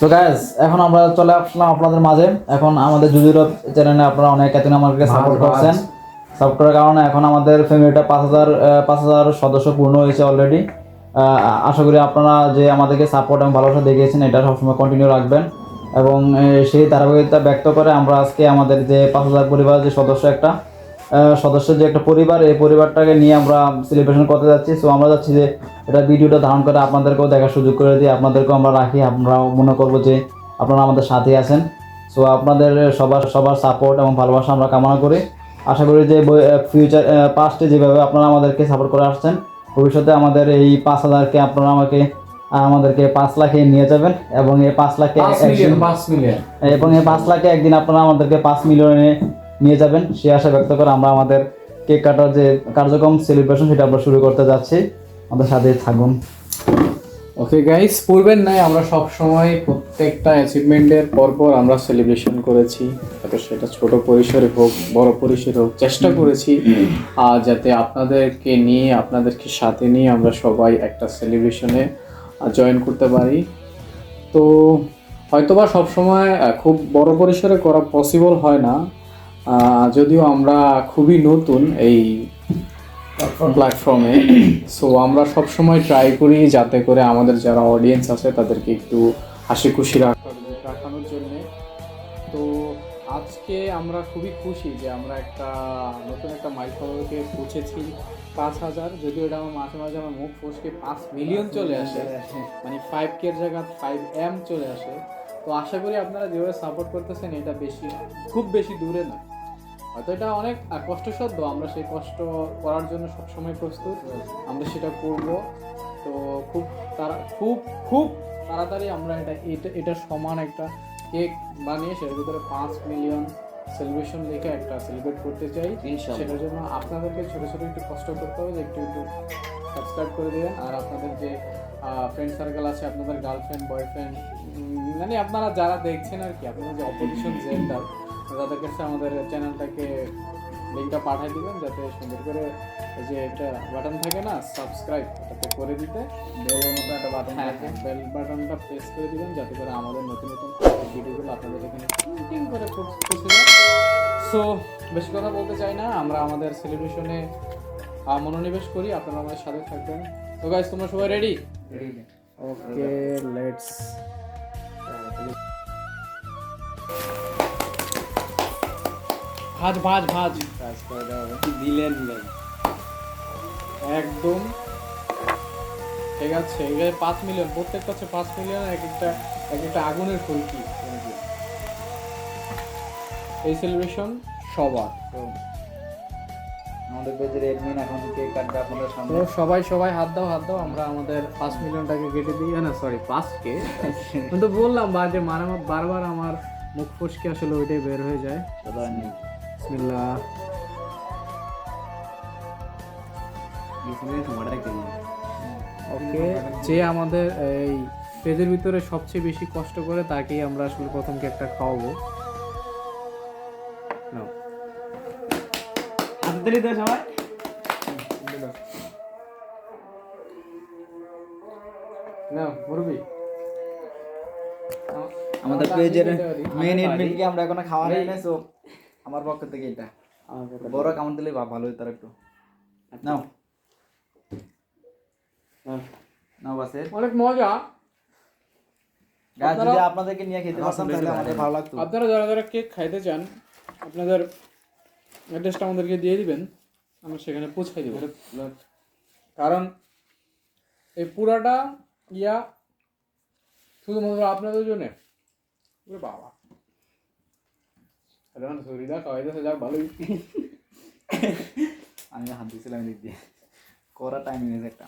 তো গাইস এখন আমরা চলে আসলাম আপনাদের মাঝে। এখন আমাদের জুজুর চ্যানেলে আপনারা অনেক এতদিন আমাদেরকে সাপোর্ট করছেন। সাপোর্ট করার কারণে এখন আমাদের ফ্যামিলিটা পাঁচ হাজার পাঁচ হাজার সদস্য পূর্ণ হয়েছে অলরেডি আশা করি আপনারা যে আমাদেরকে সাপোর্ট এবং ভালোবাসা দেখিয়েছেন এটা সবসময় কন্টিনিউ রাখবেন। এবং সেই ধারাবাহিকতা ব্যক্ত করে আমরা আজকে আমাদের যে পাঁচ হাজার পরিবার যে সদস্য একটা সদস্যের যে একটা পরিবার এই পরিবারটাকে নিয়ে আমরা সেলিব্রেশন করতে যাচ্ছি। সো আমরা যাচ্ছি যে এটা ভিডিওটা ধারণ করে আপনাদেরকেও দেখার সুযোগ করে দিই আপনাদেরকেও আমরা রাখি। আমরাও মনে করব যে আপনারা আমাদের সাথে আছেন। সো আপনাদের সবার সবার সাপোর্ট এবং ভালোবাসা আমরা কামনা করি। আশা করি যে ফিউচার পাস্টে যেভাবে আপনারা আমাদেরকে সাপোর্ট করে আসছেন ভবিষ্যতে আমাদের এই পাঁচ হাজারকে আপনারা আমাকে আমাদেরকে পাঁচ লাখে নিয়ে যাবেন এবং এই পাঁচ লাখে এবং এই পাঁচ লাখে একদিন আপনারা আমাদেরকে পাঁচ মিলিয়নে নিয়ে যাবেন। সে আশা ব্যক্ত করে আমরা আমাদের কেক কাটার যে কার্যক্রম সেলিব্রেশন সেটা আমরা শুরু করতে যাচ্ছি। আমাদের সাথে থাকুন। ওকে গাইস পূর্বের নাই আমরা সব সময় প্রত্যেকটা অ্যাচিভমেন্টের পরপর আমরা সেলিব্রেশন করেছি। যাতে সেটা ছোট পরিসরে হোক, বড় পরিসরে হোক, চেষ্টা করেছি। আর যাতে আপনাদেরকে নিয়ে, আপনাদেরকে সাথে নিয়ে আমরা সবাই একটা সেলিব্রেশনে জয়েন করতে পারি। তো হয়তোবা সবসময় খুব বড় পরিসরে করা পসিবল হয় না। যদিও আমরা খুবই নতুন এই প্ল্যাটফর্মে সো আমরা সব সময় ট্রাই করি যাতে করে আমাদের যারা অডিয়েন্স আছে তাদেরকে একটু হাসি খুশি রাখানোর জন্য। তো আজকে আমরা খুবই খুশি যে আমরা একটা নতুন একটা মাইলফলকে পৌঁছেছি পাঁচ হাজার, যদিও এটা আমার মাঝে মাঝে আমার মুখ ফসকে পাঁচ মিলিয়ন চলে আসে। মানে ফাইভ কে জায়গা ফাইভ এম চলে আসে। তো আশা করি আপনারা যেভাবে সাপোর্ট করতেছেন এটা বেশি, খুব বেশি দূরে না। হয়তো এটা অনেক কষ্টসাধ্য। আমরা সেই কষ্ট করার জন্য সবসময় প্রস্তুত। আমরা সেটা করব। তো খুব তারা খুব খুব তাড়াতাড়ি আমরা এটা এটা এটার সমান একটা কেক বানিয়ে সেটার ভিতরে পাঁচ মিলিয়ন সেলিব্রেশন লিখে একটা সেলিব্রেট করতে চাই। সেটার জন্য আপনাদেরকে ছোট ছোট একটু কষ্ট করতে হবে যে একটু একটু সাবস্ক্রাইব করে দেবেন। আর আপনাদের যে ফ্রেন্ড সার্কেল আছে আপনাদের গার্লফ্রেন্ড বয়ফ্রেন্ড মানে আপনারা যারা দেখছেন আর কি আপনাদের যে অপোজিশন জেন্ডার তাদের কাছে আমাদের চ্যানেলটাকে লিঙ্কটা পাঠিয়ে দিবেন যাতে সুন্দর করে এই যে একটা বাটন থাকে না সাবস্ক্রাইব ওটাতে করে দিতে। মতো একটা বাটন থাকে। বেল বাটনটা প্রেস করে দিবেন যাতে করে আমাদের নতুন নতুন ভিডিওগুলো আপনাদের এখানে টিং করে পৌঁছ- পৌঁছে যায়। সো বেশি কথা বলতে চাই না। আমরা আমাদের সেলিব্রেশনে মনোনিবেশ করি। আপনারা আমাদের সাথে থাকবেন। তো গাইজ তোমরা সবাই রেডি ওকে লেটস ভাজ ভাজ ভাজ। কাজ করে দেওয়া হবে দিলেন একদম। ঠিক আছে এখানে পাঁচ মিলিয়ন প্রত্যেকটা হচ্ছে পাঁচ মিলিয়ন এক একটা এক একটা আগুনের ফুলকি এই সেলিব্রেশন সবার। আমাদের পেজের এডমিন এখন কেক কাটবে আপনাদের সামনে। সবাই সবাই হাত দাও হাত দাও আমরা আমাদের পাঁচ মিলিয়নটাকে কেটে দিই। না সরি পাঁচকে? কিন্তু বললাম বা যে আমার বারবার আমার মুখ ফসকে আসলে ওইটাই বের হয়ে যায়। বিসমিল্লাহ। ওকে যে আমাদের এই পেজের ভিতরে সবচেয়ে বেশি কষ্ট করে তাকেই আমরা আসলে প্রথম কেকটা খাওয়াবো। হাততালি তো সবাই। নাও মুরবি আমাদের পেজের মেন এডমিনকে আমরা এখনও খাওয়া নেই না সো আমার পক্ষ থেকে এটা। বড় কামড় দিলে বা- ভালো হতো আর একটু। নাও। নাও বাসে। অনেক মজা। গাছ যদি আপনাদেরকে নিয়ে খেতে পারতাম তাহলে আমাদের ভালো লাগতো। আপনারা যারা যারা কেক খাইতে চান আপনাদের অ্যাড্রেসটা আমাদেরকে দিয়ে দিবেন। আমরা সেখানে পৌঁছাই দেব। কারণ এই পুরাটা ইয়া শুধুমাত্র আপনাদের জন্য। ওরে বাবা এখন শরীরটা খাওয়াইতেছে যাক ভালোই আমি হাত দিয়েছিলাম দিক দিয়ে করা টাইম হয়েছে একটা